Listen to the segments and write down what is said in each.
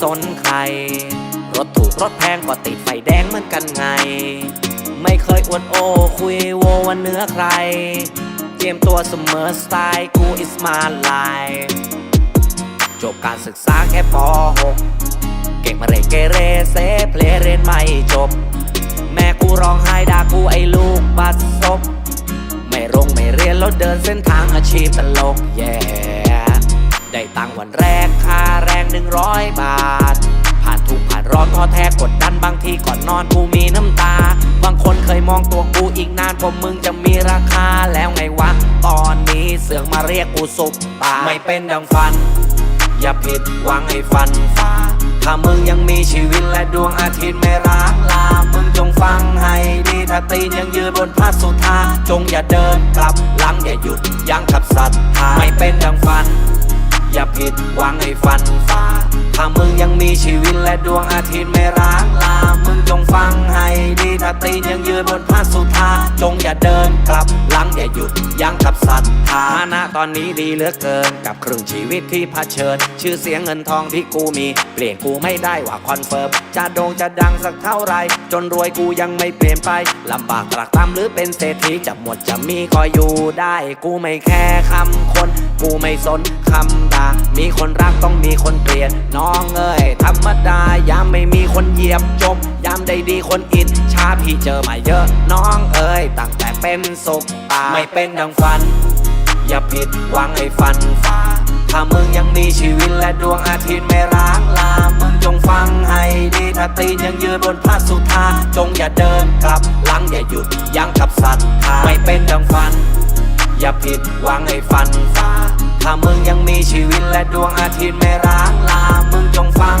สนใคร รถถูกรถแพงก็ติดไฟแดงเหมือนกันไง ไม่เคยอวดโอ้คุยโวว่าเหนื้อใครเตรียมตัวเสมอสไตล์กู is my life จบการศึกษาแค่ป .6 เก่งมาเรเกเรเซเพลเรียนไม่จบ แม่กูร้องไห้ด่ากูไอ้ลูกบัดซบไม่รงไม่เรียนแล้วเดินเส้นทางอาชีพตลกแย่ได้ตังค์วันแรก ค่าแรงหนึ่งร้อยบาท ผ่านทุกผ่านร้อนท้อแท้กดดันบางทีก่อนนอนกูมีน้ำตา บางคนเคยมองตัวกูอีกนานกว่ามึงจะมีราคาแล้วไงวะ ตอนนี้เสือกมาเรียกกูสุกตาไม่เป็นดังฝัน อย่าผิดหวังให้ฝันฟ้า ถ้ามึงยังมีชีวิตและดวงอาทิตย์ไม่ร้างลา มึงจงฟังให้ดีถ้าตีนยังยืนบนพระสุธาจงอย่าเดินกลับหลังอย่าหยุดยั้งกับศรัทธาไม่เป็นดังฝัน ผิดหวังให้ฟันฟ้าถ้ามึงยังมีชีวิตและดวงอาทิตย์ไม่ร้างลา มึงจงฟังให้ดี ถ้าตีนยังยืนบนพระสุธาจงอย่าเดินกลับ ลังอย่าหยุดยั้งกับศรัทธาฐานะตอนนี้ดีเหลือเกิน กับครึ่งชีวิตที่เผชิญ ชื่อเสียงเงินทองที่กูมี เปลี่ยนกูไม่ได้ว่าคอนเฟิร์มจะโด่งจะดังสักเท่าไร จนรวยกูยังไม่เปลี่ยนไปลำบากตรากตรำหรือเป็นเศรษฐีจะหมดจะมีก็อยู่ได้ กูไม่แค่คำคน กูไม่สนคำด่ามีคนรักต้องมีคนเกลียดน้องเอ้ยธรรมดายามไม่มีคนเหยียบจบยามได้ดีคนอินชาพี่เจอมาเยอะน้องเอ้ยตั้งแต่ เป็นศพตาไม่เป็นดังฝัน อย่าผิดหวังให้ฝันฟ้าถ้ามึงยังมีชีวิตและดวงอาทิตย์ไม่ร้างลา มึงจงฟังให้ดีถ้าตีนยังยืนบนพระสุธาจงอย่าเดินกลับหลังอย่าหยุดยั้งกับศรัทธาไม่เป็นดังฝัน อย่าผิดหวังให้ฝันฟ้าถ้ามึงยังมีชีวิตและดวงอาทิตย์ไม่ร้างลา มึงจงฟัง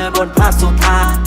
ื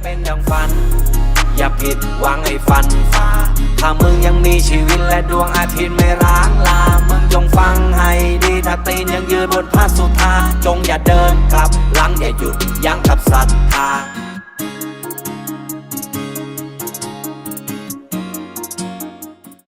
เป็นดังฝัน อย่าผิดหวังให้ฝันฟ้าถ้ามึงยังมีชีวิตและดวงอาทิตย์ไม่ร้างลา มึงจงฟังให้ดีถ้าตีนยังยืนบนผ้าสุธาจงอย่าเดินกลับหลังอย่าหยุดยั้งกับศรัทธา